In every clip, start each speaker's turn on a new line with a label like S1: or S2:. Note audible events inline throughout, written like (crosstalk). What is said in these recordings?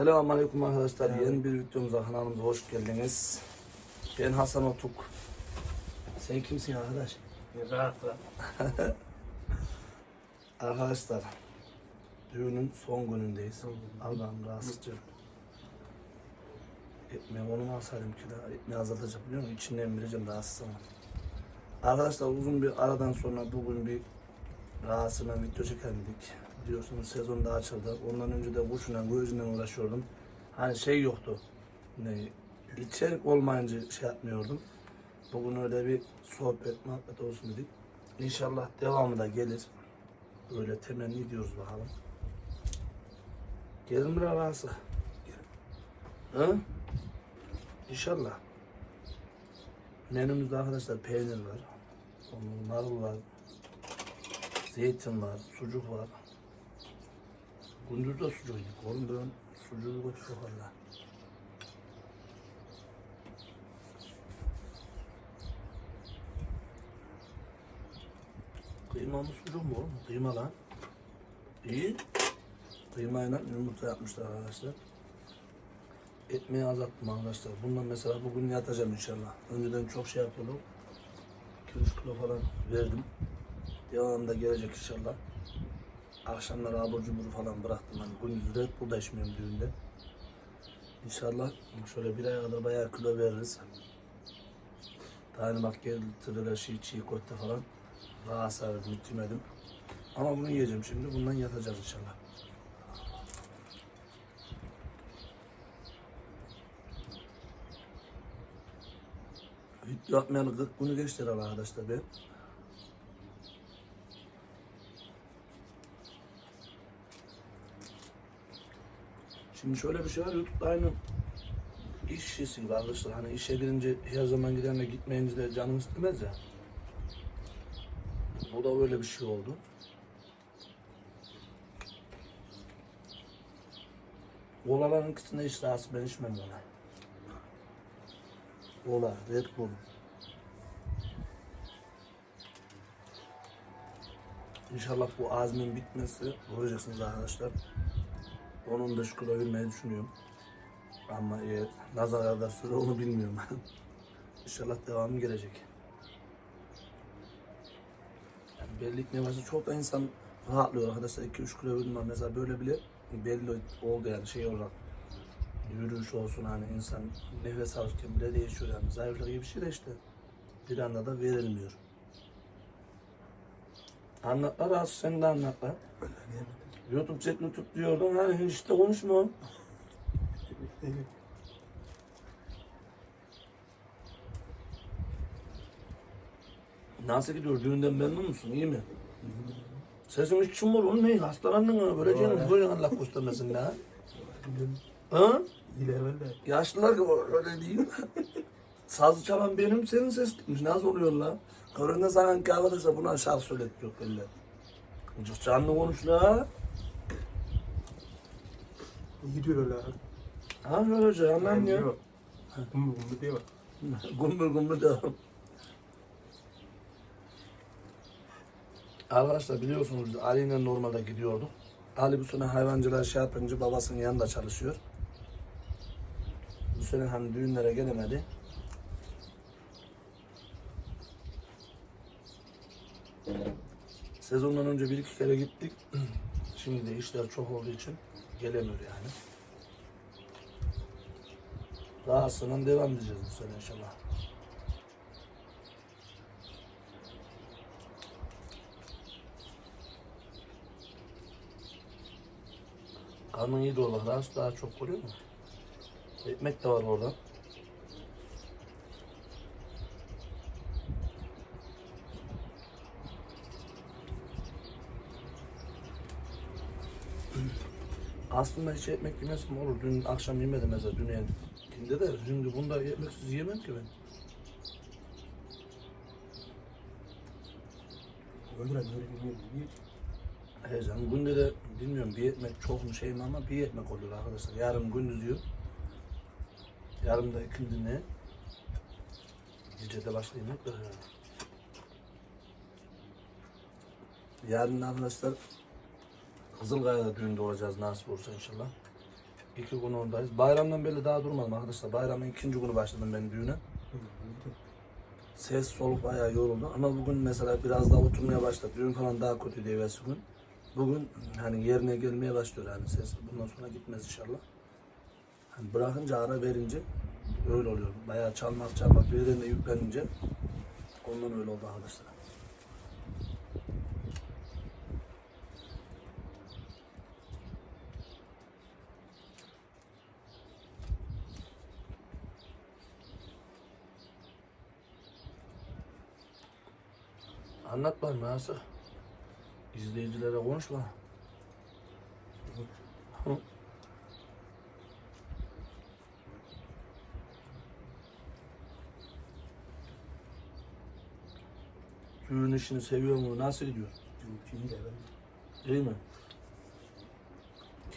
S1: Selamun Aleyküm arkadaşlar. Yeni bir videomuza kanalımıza hoş geldiniz. Ben Hasan Otuk. Sen kimsin arkadaş?
S2: Rahat. (laughs)
S1: Arkadaşlar düğünün son günündeyiz. Allah'ım rahatsızca. Ekmeği onu mu asarım ki daha? Ekmeği azaltacak biliyor musun? İçinden vereceğim rahatsız ama. Arkadaşlar uzun bir aradan sonra bugün bir rahatsızla video çekemedik. Biliyorsunuz sezon da açıldı. Ondan önce de kuşla gözünden uğraşıyordum. Hani şey yoktu. Ne, içerik olmayınca şey yapmıyordum. Bugün öyle bir sohbet muhabbet olsun dedik. İnşallah devamı da gelir. Öyle temenni ediyoruz bakalım. Gelin mi arası? Hı? İnşallah. Menümüzde arkadaşlar peynir var. Marul var. Zeytin var, sucuk var. Gündüz de sucuk yedik. Oğlum ben sucuğu götürüyor valla. Kıymalı sucuk mu oğlum? Kıyma lan. İyi. Kıymayla yumurta yapmışlar arkadaşlar. Ekmeği azalttım arkadaşlar. Bundan mesela bugün yatacağım inşallah. Önceden çok şey yapıyordum. 2-3 kilo falan verdim. Devamında gelecek inşallah. Akşamlar abur cubur falan bıraktım. Hani gündüz de burada içmiyorum düğünde. İnşallah şöyle bir aya kadar bayağı kilo veririz. Tane bak getirdiler şey çiğ köfte falan. Rahatsız verdim, bitirmedim. Ama bunu yiyeceğim şimdi. Bundan yatacağız inşallah. Yapmayalı 40 günü geçti arkadaşlar ben. Şimdi şöyle bir şey var YouTube'da aynı iş işi gibi arkadaşlar. Hani işe girince her zaman gidenle gitmeyince de canım istemez ya. Bu da öyle bir şey oldu. Kolaların ikisinde hiç rahatsız ben içmem ona. Kola, Red Bull. İnşallah bu azmin bitmesi göreceksiniz arkadaşlar. 10-15 kilo vermeyi düşünüyorum. Ama eğer nazar kadar süre onu bilmiyorum. (laughs) İnşallah devamı gelecek. Yani bellik nevası çok da insan rahatlıyor arkadaşlar. 2-3 kilo verdim mesela böyle bile belli oldu yani şey olarak. Yürüyüş olsun hani insan nefes alırken bile değişiyor yani. Zayıflık gibi bir şey de işte. Bir anda da verilmiyor. Anlatlar az sen de anlat lan. YouTube çek YouTube diyordun hani işte konuşma. (laughs) Nasıl gidiyor? Düğünden memnun musun? İyi mi? Sesin hiç çumur oğlum ne? Hastalandın mı? Böyle canım böyle Allah göstermesin la. (laughs) Ha? Yaşlılar gibi öyle değil? (laughs) Sazı çalan benim, senin ses gitmiş. Nasıl oluyor la? Köründe sana kahvedeyse buna şarkı söylet yok belli. Canlı konuş la.
S2: Gidiyor öyle.
S1: Ha şöyle canım ya.
S2: Yok. Kumbu kumbu diye bak. (laughs)
S1: Gumbur gumbur devam. Arkadaşlar biliyorsunuz Ali ile normalde gidiyorduk. Ali bu sene hayvancılığa şey yapınca babasının yanında çalışıyor. Bu sene hani düğünlere gelemedi. Sezondan önce bir iki kere gittik. (clears throat) Şimdi de işler çok olduğu için gelemiyor yani. Rahatsızla devam edeceğiz bu sene inşallah. Karnın iyi de olur. Rahatsız daha çok koruyor mu? Ekmek de var orada. Aslında hiç ekmek yemezsem olur. Dün akşam yemedim mesela dün Dinde de şimdi bunda ekmeksiz yemem ki ben.
S2: Öldüren öyle bilmiyorum. Bir
S1: Heyecan. Günde de bilmiyorum bir ekmek çok mu şey mi ama bir ekmek oluyor arkadaşlar. Yarım gündüz yiyor. Yarım da ikindi ne? Gece de başka yemek var herhalde. Yarın arkadaşlar Kızılkaya'da düğünde olacağız nasip olursa inşallah. İki gün oradayız. Bayramdan beri daha durmadım arkadaşlar. Bayramın ikinci günü başladım ben düğüne. Ses soluk bayağı yoruldu ama bugün mesela biraz daha oturmaya başladı. Düğün falan daha kötüydü evvelsi gün. Bugün hani yerine gelmeye başlıyor yani ses. Bundan sonra gitmez inşallah. Hani bırakınca ara verince öyle oluyor. Bayağı çalmak çalmak birden de yüklenince ondan öyle oldu arkadaşlar. Anlat bana nasıl? İzleyicilere konuşma. Düğün işini seviyor mu? Nasıl gidiyor?
S2: İyi de ben.
S1: Değil mi?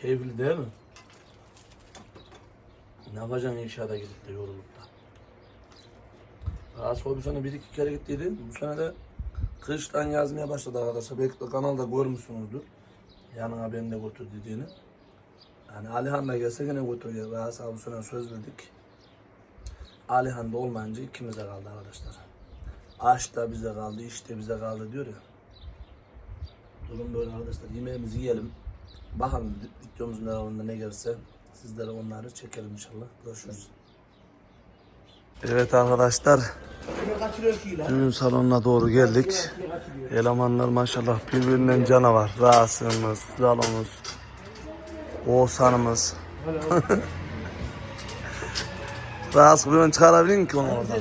S1: Keyifli değil mi? Ne yapacaksın inşaata gidip de yorulup da? Daha sonra bu sene bir iki kere gittiydi. Bu sene de kıştan yazmaya başladı arkadaşlar. Belki de kanalda görmüşsünüzdür. Yanına beni de götür dediğini. Yani Alihan da gelse yine götürüyor. Bu sene söz verdik. Alihan da olmayınca ikimize kaldı arkadaşlar. Aş da bize kaldı, iş de bize kaldı diyor ya. Durum böyle arkadaşlar. Yemeğimizi yiyelim. Bakalım videomuzun devamında ne gelirse sizlere onları çekelim inşallah. Görüşürüz. Evet arkadaşlar. Düğün salonuna doğru geldik. Elemanlar maşallah birbirinden canavar. Rahatsımız, Zalomuz, Oğuzhan'ımız. (laughs) Rahatsız ben çıkarabilir miyim ki onu oradan?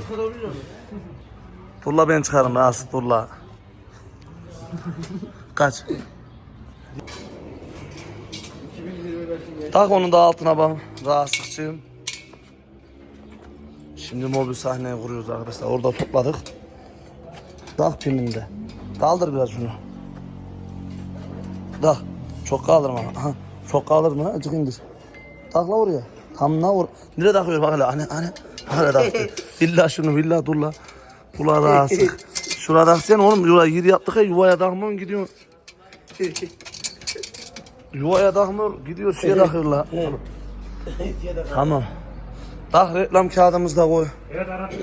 S1: Turla ben çıkarım Rahatsız turla. Kaç? Tak onu da altına bak. Rahatsızçıyım. Şimdi mobil sahneye kuruyoruz arkadaşlar. Orada topladık. Tak pininde. Kaldır biraz şunu. Tak. Çok kaldırma. Aha. Çok kaldırma. Azıcık indir. Takla oraya. Tam ne vur. Nereye takıyor bak hele. Hani hani. Hani taktı. İlla şunu illa dur la. Ula rahatsız. (laughs) Şuraya takacaksın oğlum. Yuvaya yer yaptık ya. Yuvaya takmıyorsun gidiyor. (laughs) Yuvaya takmıyor. Gidiyor şuraya takıyor la. (laughs) Tamam. Tak reklam kağıdımızı da koy.
S2: Evet Arap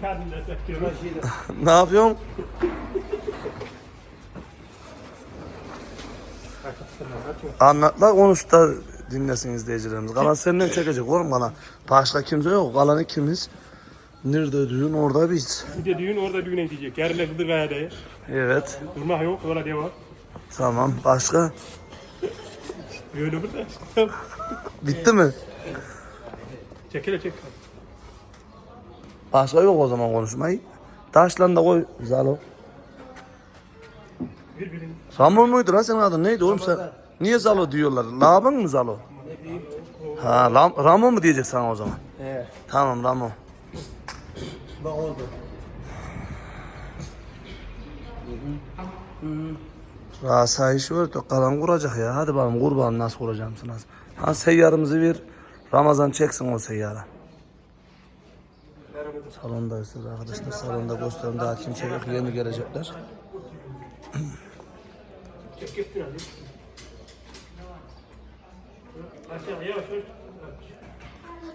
S2: kağıdını bekliyorum. (laughs)
S1: ne yapıyorsun? Anlat la konuş da dinlesin izleyicilerimiz. Kalan senden çekecek oğlum bana. Başka kimse yok. Kalan ikimiz. Nerede düğün orada biz.
S2: Bir de düğün orada düğüne gidecek. Yarın da Kıdırgaya'da.
S1: Evet.
S2: Durmak yok. Yola devam.
S1: Tamam. Başka?
S2: Böyle burada.
S1: Bitti mi?
S2: Çek hele çek.
S1: Başka yok o zaman konuşmayı. Taşlan da koy Zalo.
S2: Birbirini.
S1: Ramon muydu lan senin adın neydi oğlum sen? Niye Zalo diyorlar? Labın mı Zalo? Ha Ram Ramon mu diyecek sana o zaman?
S2: He.
S1: Tamam Ramon.
S2: Bak oldu.
S1: Rasa işi var da kalan kuracak ya. Hadi bakalım kurban nasıl kuracağım nasıl. Ha seyyarımızı ver. Ramazan çeksin o seyyara. Salondayız arkadaşlar. Salonda gösterim daha kimse yok. Yeni gelecekler.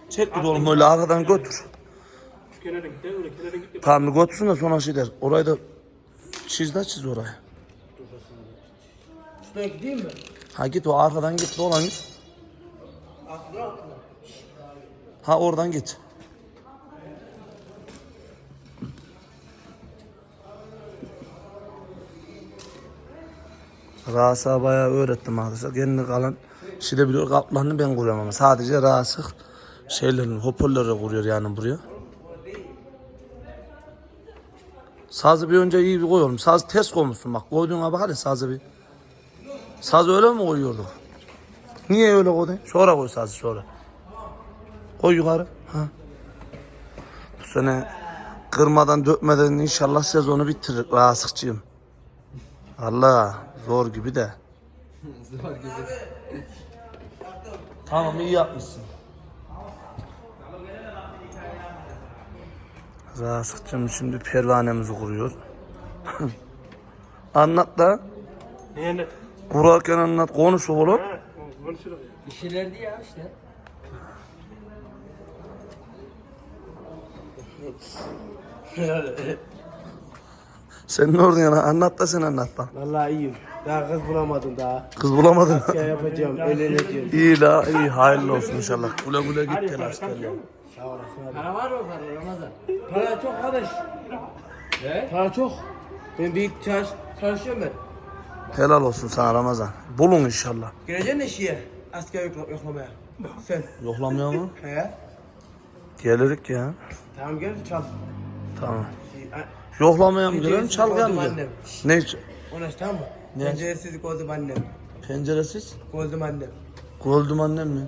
S2: Çek
S1: de oğlum öyle arkadan götür. Tamam götürsün de sonra şey der. Orayı da çiz de çiz orayı.
S3: Şuraya gideyim mi?
S1: Ha git o arkadan git dolan git. Ha oradan git. Rasa bayağı öğrettim arkadaşlar. Kendine kalan şey de biliyor kaplanını ben kuruyorum ama sadece rasık şeylerin hoparlörü kuruyor yani buraya. Sazı bir önce iyi bir koyalım. Saz ters koymuşsun bak. Koyduğuna bak hadi sazı bir. Saz öyle mi koyuyorduk? Niye öyle koydun? Sonra koy sazı sonra. Koy yukarı. Ha. Bu sene kırmadan dökmeden inşallah sezonu bitirir. Rasıkçıyım. Allah zor gibi de.
S3: Zor gibi.
S1: Tamam iyi yapmışsın. Rasıkçım şimdi pervanemizi kuruyor. (laughs) anlat da.
S2: Anlat?
S1: Kurarken anlat konuş oğlum.
S2: Konuşuruz.
S3: İşilerdi ya işte. (laughs)
S1: Sen ne ordun yana? Anlat da sen anlat bak.
S4: Vallahi iyiyim. Daha kız bulamadım daha.
S1: Kız bulamadın.
S4: Ya yapacağım, evleneceğim.
S1: iyi la iyi hayırlı olsun inşallah. Güle güle git
S2: mu?
S4: Sağ olasın abi.
S3: Para var mı para Ramazan?
S4: Para çok kardeş.
S3: Ne?
S4: Para çok. Ben büyük çalış, çalışıyorum ben.
S1: Helal olsun sana Ramazan. Bulun inşallah.
S4: Geleceksin de şeye. Asker yokla, yoklamaya. Sen.
S1: Yoklamıyor mu?
S4: He.
S1: Gelirik ya.
S4: Tamam gel çal.
S1: Tamam.
S4: Şey,
S1: Yoklamaya mı
S4: Penceresiz
S1: çalgıya mı
S4: annem.
S1: Ne?
S4: Ona tamam mı?
S1: Ne?
S4: Penceresiz koydum annem.
S1: Penceresiz?
S4: Koydum annem.
S1: Goldum annem mi?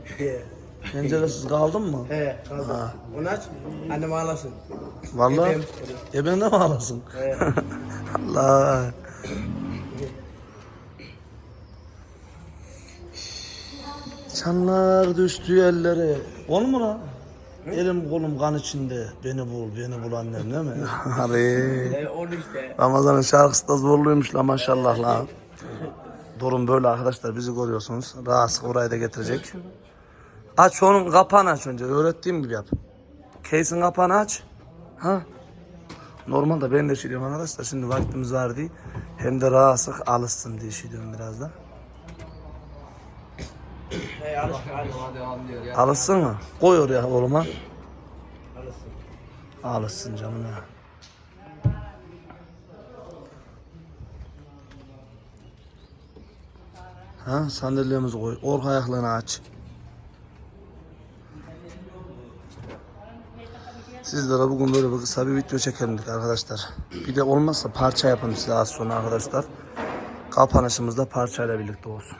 S1: Penceresiz kaldın mı?
S4: He kaldı.
S1: Ha.
S4: Onu aç. Annem ağlasın.
S1: Vallahi.
S4: Ebem.
S1: Eben de mi ağlasın?
S4: He. (laughs)
S1: Allah. Çanlar düştü ellere. Ol mu lan? Elim kolum kan içinde. Beni bul, beni bul annem değil mi? (laughs) Abi.
S4: He onu işte.
S1: Ramazan'ın şarkısı da zorluymuş la maşallah la. Durum böyle arkadaşlar bizi görüyorsunuz. Rahatsız orayı da getirecek. Aç onun kapağını aç önce. Öğrettiğim gibi yap. Case'in kapağını aç. Ha. Normalde ben de şey diyorum arkadaşlar. Şimdi vaktimiz var diye. Hem de rahatsız alışsın diye şey diyorum biraz da.
S4: He alışkın alışkın.
S3: Hadi anlıyor ya.
S1: Alışsın mı? Koy oraya oğluma.
S4: Alışsın.
S1: Alışsın canım ya. Ha sandalyemizi koy. Ork ayaklarını aç. Sizlere bugün böyle bir kısa bir video çekelim dedik arkadaşlar. Bir de olmazsa parça yapalım size az sonra arkadaşlar. Kapanışımız da parçayla birlikte olsun.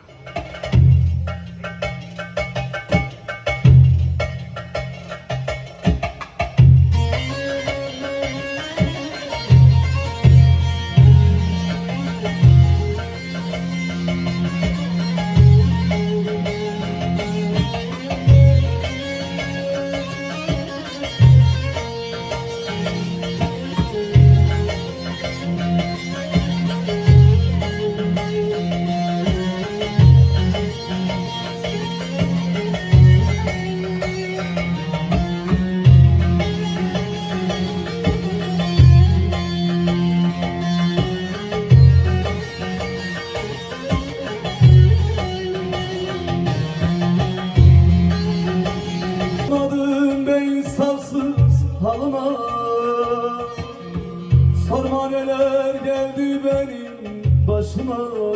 S5: Başıma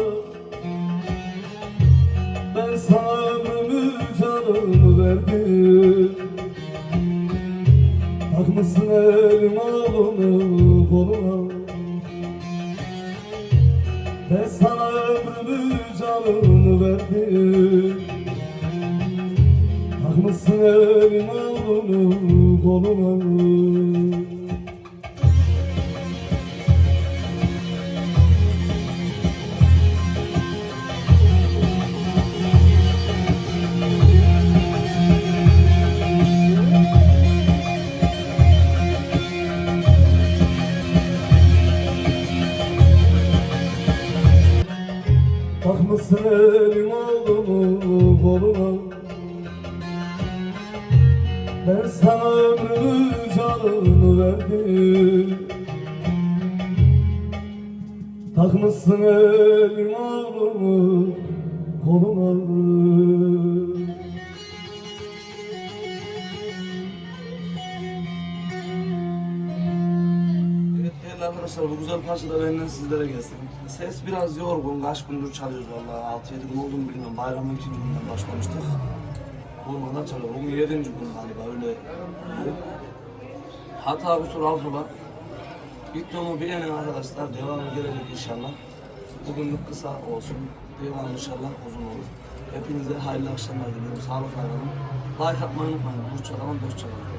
S5: Ben sana ömrümü canımı verdim. Takmışsın elim oğlunu koluna. Ben sana ömrümü canımı verdim. Takmışsın elim oğlunu koluna Takmışsın elim oğlunu koluna Ben sana ömrümü canımı verdim. Takmışsın elim oğlumu koluna
S1: Evet arkadaşlar bu güzel parça da benden sizlere gelsin. Ses biraz yorgun, kaç gündür çalıyoruz valla. 6-7 gün oldu mu bilmiyorum. Bayramın ikinci günden başlamıştık. Olmadan çalıyor. Bugün 7. gün galiba öyle. Hata kusur affola. Videomu beğenin arkadaşlar. Devamı gelecek inşallah. Bugünlük kısa olsun. Devam inşallah uzun olur. Hepinize hayırlı akşamlar diliyorum. Sağlıkla kalın. Like atmayı unutmayın. Hoşçakalın, hoşçakalın.